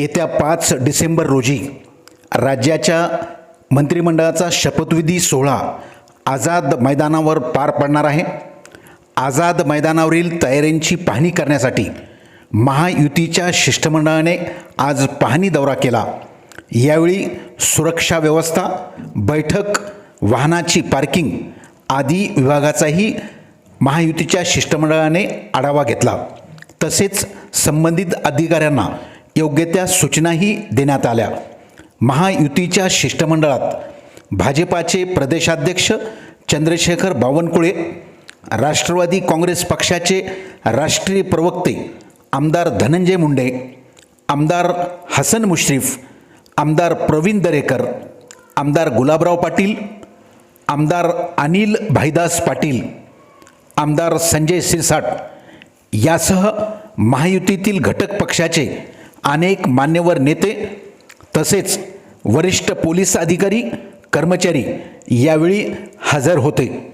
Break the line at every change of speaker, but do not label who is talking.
येत्या पाच डिसेंबर रोजी राज्याच्या मंत्रिमंडळाचा शपथविधी सोहळा आझाद मैदानावर पार पडणार आहे. आझाद मैदानावरील तयारींची पाहणी करण्यासाठी महायुतीच्या शिष्टमंडळाने आज पाहणी दौरा केला. यावेळी सुरक्षा व्यवस्था बैठक वाहनाची पार्किंग आदी विभागाचाही महायुतीच्या शिष्टमंडळाने आढावा घेतला. तसेच संबंधित अधिकाऱ्यांना योग्य त्या सूचनाही देण्यात आल्या. महायुतीच्या शिष्टमंडळात भाजपाचे प्रदेशाध्यक्ष चंद्रशेखर बावनकुळे राष्ट्रवादी काँग्रेस पक्षाचे राष्ट्रीय प्रवक्ते आमदार धनंजय मुंडे आमदार हसन मुश्रीफ आमदार प्रवीण दरेकर आमदार गुलाबराव पाटील आमदार अनिल भाईदास पाटील आमदार संजय सिरसाट यासह महायुतीतील घटक पक्षाचे अनेक मान्यवर नेते तसेच वरिष्ठ पोलीस अधिकारी कर्मचारी यावेळी हजर होते.